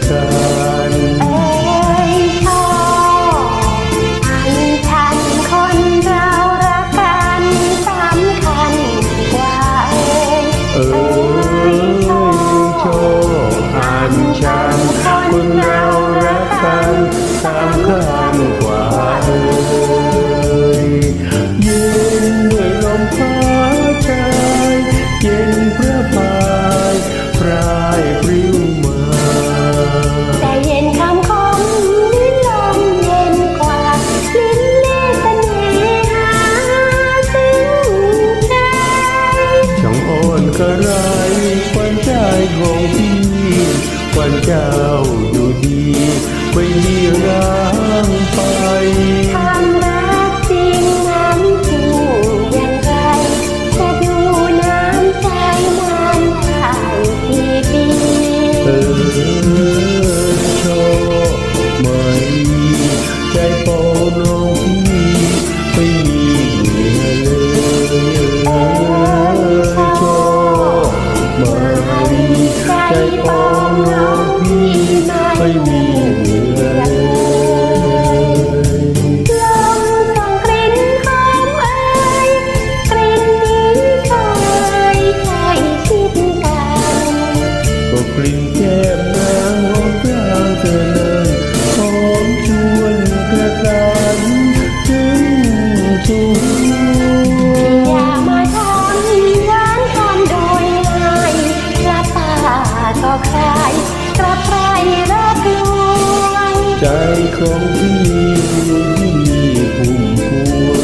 Sita กระไรควันใจของพี่ควันเจ้าอยู่ดีไม่มีร้างไปทำรักจริงนั้นคู่อย่างไรจะดูน้ำใจนานได้กี่ปี ใจของน้องพี่ไม่มี ใจของพี่พี่พุ่มพวง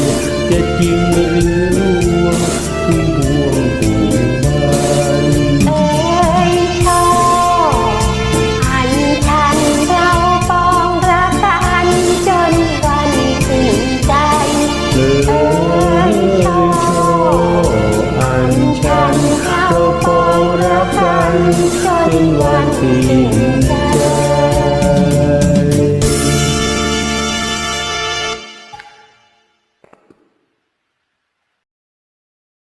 จะจริงหรือลวงพุ่พวงพุ่งจนวันที่